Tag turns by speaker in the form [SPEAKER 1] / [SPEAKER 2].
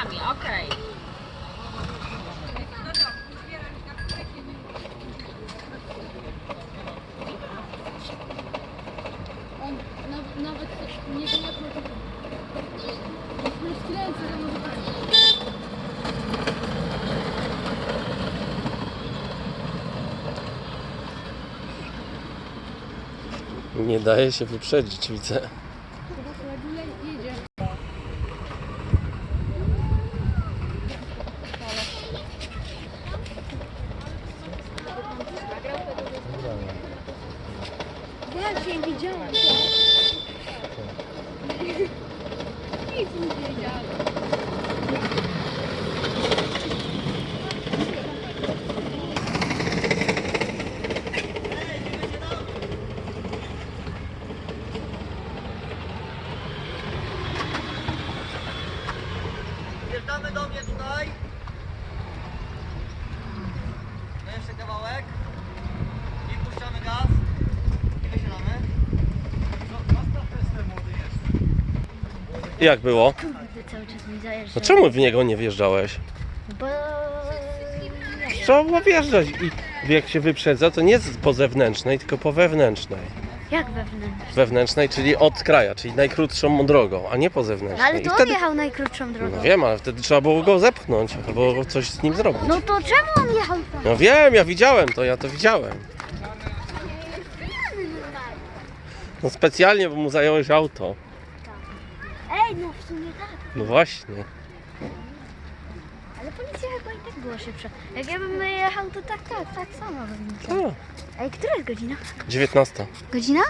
[SPEAKER 1] kostkami, okej. Nie Nie daje się wyprzedzić, widzę.
[SPEAKER 2] Ja cię widziałem. Nic nie wiedziałem.
[SPEAKER 3] Wjeżdżamy do mnie tutaj.
[SPEAKER 1] Jak było?
[SPEAKER 4] Kurde, cały czas mi zajeżdża.
[SPEAKER 1] No czemu w niego nie wjeżdżałeś?
[SPEAKER 4] Bo...
[SPEAKER 1] Trzeba było wjeżdżać i jak się wyprzedza, to nie z- po zewnętrznej, tylko po wewnętrznej.
[SPEAKER 4] Jak wewnętrznie?
[SPEAKER 1] Wewnętrznej, czyli od kraja, czyli najkrótszą drogą, a nie po
[SPEAKER 4] No,
[SPEAKER 1] zewnętrznej.
[SPEAKER 4] ale
[SPEAKER 1] I
[SPEAKER 4] to on
[SPEAKER 1] wtedy...
[SPEAKER 4] jechał najkrótszą drogą.
[SPEAKER 1] No wiem, ale wtedy trzeba było go zepchnąć albo coś z nim zrobić.
[SPEAKER 4] No to czemu on jechał tam?
[SPEAKER 1] No wiem, ja widziałem to, ja to widziałem. No specjalnie, bo mu zająłeś auto.
[SPEAKER 4] Ej, no w sumie tak.
[SPEAKER 1] No właśnie.
[SPEAKER 4] Ale policja chyba i tak była szybsza. Jak ja bym jechał, to tak, tak, tak samo bym jechał.
[SPEAKER 1] A,
[SPEAKER 4] Ej, która jest godzina?
[SPEAKER 1] 19.
[SPEAKER 4] Godzina?